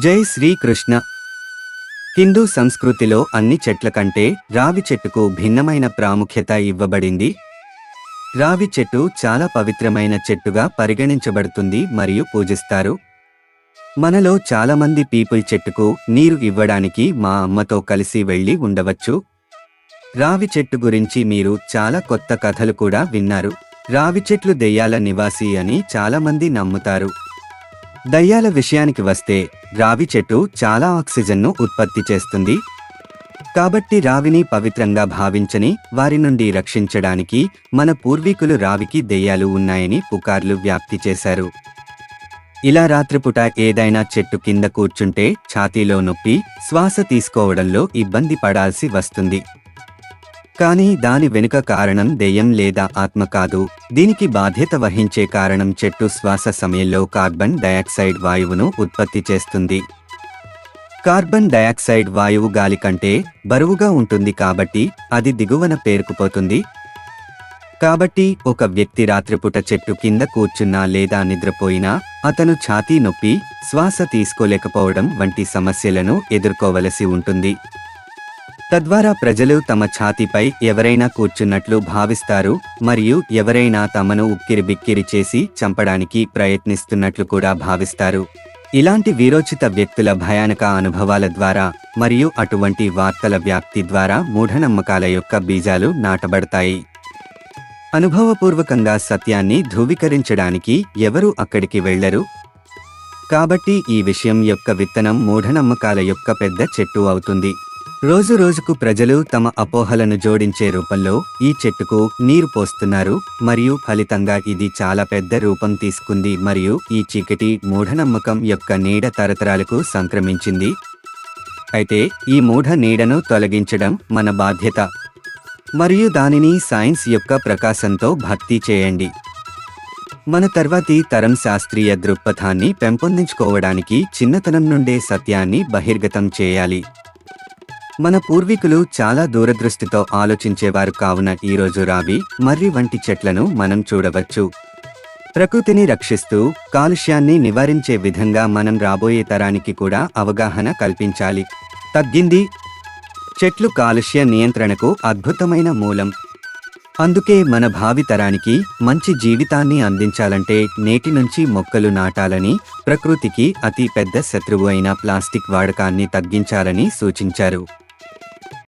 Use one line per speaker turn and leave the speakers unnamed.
జై శ్రీకృష్ణ. హిందూ సంస్కృతిలో అన్ని చెట్ల కంటే రావి చెట్టుకు భిన్నమైన ప్రాముఖ్యత ఇవ్వబడింది. రావి చెట్టు చాలా పవిత్రమైన చెట్టుగా పరిగణించబడుతుంది మరియు పూజిస్తారు. మనలో చాలామంది పీపుల్ చెట్టుకు నీరు ఇవ్వడానికి మా అమ్మతో కలిసి వెళ్ళి ఉండవచ్చు. రావి చెట్టు గురించి మీరు చాలా కొత్త కథలు కూడా విన్నారు. రావి చెట్లు దెయ్యాల నివాసి అని చాలామంది నమ్ముతారు. దయ్యాల విషయానికి వస్తే రావి చెట్టు చాలా ఆక్సిజన్ను ఉత్పత్తి చేస్తుంది. కాబట్టి రావిని పవిత్రంగా భావించని వారి నుండి రక్షించడానికి మన పూర్వీకులు రావికి దెయ్యాలు ఉన్నాయని పుకార్లు వ్యాప్తి చేశారు. ఇలా రాత్రిపూట ఏదైనా చెట్టు కింద కూర్చుంటే ఛాతీలో నొప్పి శ్వాస తీసుకోవడంలో ఇబ్బంది పడాల్సి వస్తుంది. కానీ దాని వెనుక కారణం దెయ్యం లేదా ఆత్మ కాదు. దీనికి బాధ్యత వహించే కారణం చెట్టు శ్వాస సమయంలో కార్బన్ డయాక్సైడ్ వాయువును ఉత్పత్తి చేస్తుంది. కార్బన్ డయాక్సైడ్ వాయువు గాలి కంటే బరువుగా ఉంటుంది కాబట్టి అది దిగువన పేరుకుపోతుంది. కాబట్టి ఒక వ్యక్తి రాత్రిపూట చెట్టు కింద కూర్చున్నా లేదా నిద్రపోయినా అతను ఛాతీ నొప్పి శ్వాస తీసుకోలేకపోవడం వంటి సమస్యలను ఎదుర్కోవలసి ఉంటుంది. తద్వారా ప్రజలు తమ ఛాతీపై ఎవరైనా కూర్చున్నట్లు భావిస్తారు మరియు ఎవరైనా తమను ఉక్కిరి బిక్కిరి చేసి చంపడానికి ప్రయత్నిస్తున్నట్లు కూడా భావిస్తారు. ఇలాంటి వీరోచిత వ్యక్తుల భయానక అనుభవాల ద్వారా మరియు అటువంటి వార్తల వ్యాప్తి ద్వారా మూఢనమ్మకాల యొక్క బీజాలు నాటబడతాయి. అనుభవపూర్వకంగా సత్యాన్ని ధృవీకరించడానికి ఎవరూ అక్కడికి వెళ్ళరు కాబట్టి ఈ విషయం యొక్క విత్తనం మూఢనమ్మకాల యొక్క పెద్ద చెట్టు అవుతుంది. రోజు రోజుకు ప్రజలు తమ అపోహలను జోడించే రూపంలో ఈ చెట్టుకు నీరు పోస్తున్నారు. మరియు ఫలితంగా ఇది చాలా పెద్ద రూపం తీసుకుంది మరియు ఈ చీకటి మూఢనమ్మకం యొక్క నీడ తరతరాలకు సంక్రమించింది. అయితే ఈ మూఢ నీడను తొలగించడం మన బాధ్యత. మరియు దానిని సైన్స్ యొక్క ప్రకాశంతో భర్తీ చేయండి. మన తర్వాతి తరం శాస్త్రీయ దృక్పథాన్ని పెంపొందించుకోవడానికి చిన్నతనం నుండే సత్యాన్ని బహిర్గతం చేయాలి. మన పూర్వీకులు చాలా దూరదృష్టితో ఆలోచించేవారు కావున ఈరోజు రావి మర్రి వంటి చెట్లను మనం చూడవచ్చు. ప్రకృతిని రక్షిస్తూ కాలుష్యాన్ని నివారించే విధంగా మనం రాబోయే తరానికి కూడా అవగాహన కల్పించాలి. తగ్గింది. చెట్లు కాలుష్య నియంత్రణకు అద్భుతమైన మూలం. అందుకే మన భావి తరానికి మంచి జీవితాన్ని అందించాలంటే నేటి నుంచి మొక్కలు నాటాలని ప్రకృతికి అతి పెద్ద శత్రువు అయిన ప్లాస్టిక్ వాడకాన్ని తగ్గించాలని సూచించారు.